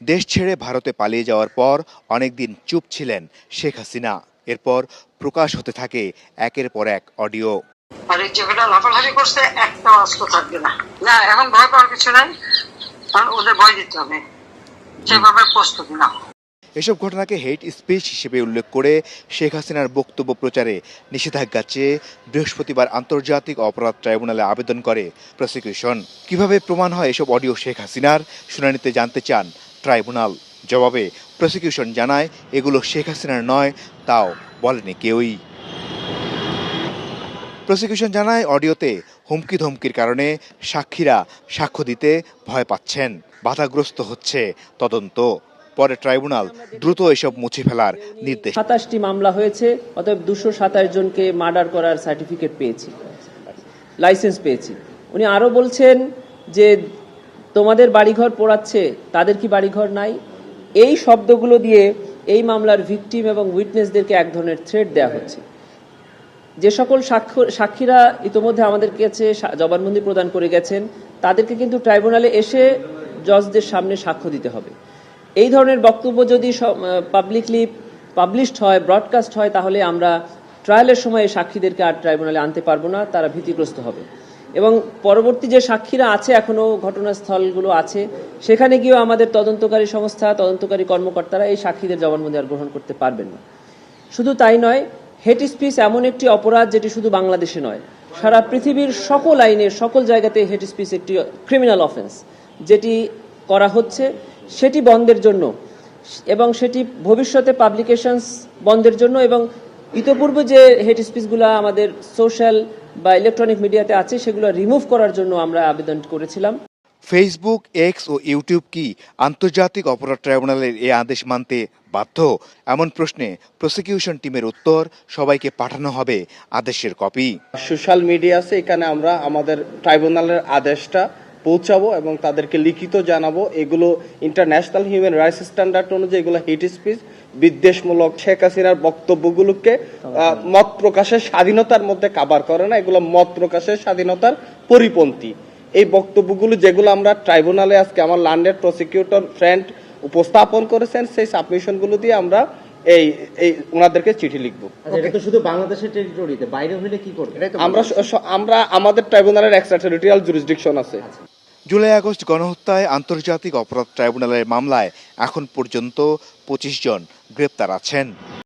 দেশ ছেড়ে ভারতে পালিয়ে যাওয়ার পর অনেকদিন চুপ ছিলেন শেখ হাসিনা। এরপর প্রকাশ হতে থাকে একের পর এক অডিও। আর এই জায়গাটা লাফালাফি করছে একটা অস্ত্র থাকবে না। না এখন ভয় পাওয়ার কিছু নাই কারণ ওদের ভয় দিতে হবে। সেভাবে প্রস্তুতি এসব ঘটনাকে হেট স্পিচ হিসেবে উল্লেখ করে শেখ হাসিনার বক্তব্য প্রচারে নিষেধাজ্ঞা চেয়ে বৃহস্পতিবার আন্তর্জাতিক অপরাধ ট্রাইব্যুনালে আবেদন করে প্রসিকিউশন। কীভাবে প্রমাণ হয় এসব অডিও শেখ হাসিনার? শুনানিতে জানতে চান ট্রাইব্যুনাল জবাবে প্রসিকিউশন জানায়, এগুলো শেখ হাসিনার নয়, তাও বলেনি কেউই। প্রসিকিউশন জানায়, অডিওতে হুমকি ধমকির কারণে সাক্ষীরা সাক্ষ্য দিতে ভয় পাচ্ছেন, বাধাগ্রস্ত হচ্ছে তদন্ত। পরে ট্রাইব্যুনাল দ্রুত এসব মুছে ফেলার নির্দেশ সাতাশটি মামলা হয়েছে, অতএব দুশো সাতাশ জনকে মার্ডার করার সার্টিফিকেট পেয়েছি, লাইসেন্স পেয়েছি। উনি আরও বলছেন যে তোমাদের বাড়িঘর পোড়াচ্ছে, তাদের কি বাড়িঘর নাই? এই শব্দগুলো দিয়ে এই মামলার ভিকটিম এবং উইটনেসদেরকে এক ধরনের থ্রেড দেওয়া হচ্ছে। যে সকল সাক্ষ্য, সাক্ষীরা ইতোমধ্যে আমাদের কাছে জবানবন্দি প্রদান করে গেছেন, তাদেরকে কিন্তু ট্রাইব্যুনালে এসে জজদের সামনে সাক্ষ্য দিতে হবে। এই ধরনের বক্তব্য যদি পাবলিকলি পাবলিশড হয় ব্রডকাস্ট হয়, তাহলে আমরা ট্রায়ালের সময় সাক্ষীদেরকে আর ট্রাইব্যুনালে আনতে পারব না, তারা ভীতিগ্রস্ত হবে। এবং পরবর্তী যে সাক্ষীরা আছে এখনও ঘটনাস্থলগুলো আছে, সেখানে গিয়েও আমাদের তদন্তকারী সংস্থা, তদন্তকারী কর্মকর্তারা এই সাক্ষীদের জবানবন্দি আর গ্রহণ করতে পারবেন না। শুধু তাই নয় হেট স্পিচ এমন একটি অপরাধ যেটি শুধু বাংলাদেশে নয়, সারা পৃথিবীর সকল আইনে, সকল জায়গাতে হেট স্পিচ একটি ক্রিমিনাল অফেন্স যেটি করা হচ্ছে, সেটি বন্ধের জন্য এবং সেটি ভবিষ্যতে পাবলিকেশনস বন্ধের জন্য এবং ইতোপূর্বে যে হেট স্পিচগুলো আমাদের সোশ্যাল বা ইলেকট্রনিক মিডিয়াতে আছে সেগুলো রিমুভ করার জন্য আমরা আবেদন করেছিলাম। ফেসবুক এক্স ও ইউটিউব কি আন্তর্জাতিক অপরাধ ট্রাইব্যুনালের এই আদেশ মানতে বাধ্য? এমন প্রশ্নে প্রসিকিউশন টিমের উত্তর সবাইকে পাঠানো হবে আদেশের কপি। সোশ্যাল মিডিয়া আছে এখানে আমরা আমাদের ট্রাইব্যুনালের আদেশটা পৌঁছাবো এবং তাদেরকে লিখিত জানাব এগুলো ইন্টারন্যাশনাল হিউম্যান রাইটস স্ট্যান্ডার্ড অনুযায়ী এগুলো হেট স্পিচ বিদ্বেষমূলক শেখ হাসিনার বক্তব্যগুলোকে মত প্রকাশের স্বাধীনতার মধ্যে কাবার করে না এগুলো মত প্রকাশের স্বাধীনতার পরিপন্থী। এই বক্তব্যগুলো যেগুলো আমরা ট্রাইব্যুনালে আজকে আমার লন্ডনের প্রসিকিউটর ফ্রেন্ড উপস্থাপন করেছেন সেই সাবমিশনগুলো দিয়ে আমরা এই এই ওনাদেরকে চিঠি লিখব। আচ্ছা এটা তো শুধু বাংলাদেশের টেরিটরিতে বাইরে হইলে কি করবে? আমরা আমরা আমাদের ট্রাইব্যুনালের এক্সট্রা টেরিটোরিয়াল জুরিসডিকশন আছে জুলাই আগস্ট গণহত্যায় আন্তর্জাতিক অপরাধ ট্রাইব্যুনালের মামলায় এখন পর্যন্ত পঁচিশ জন গ্রেপ্তার আছেন।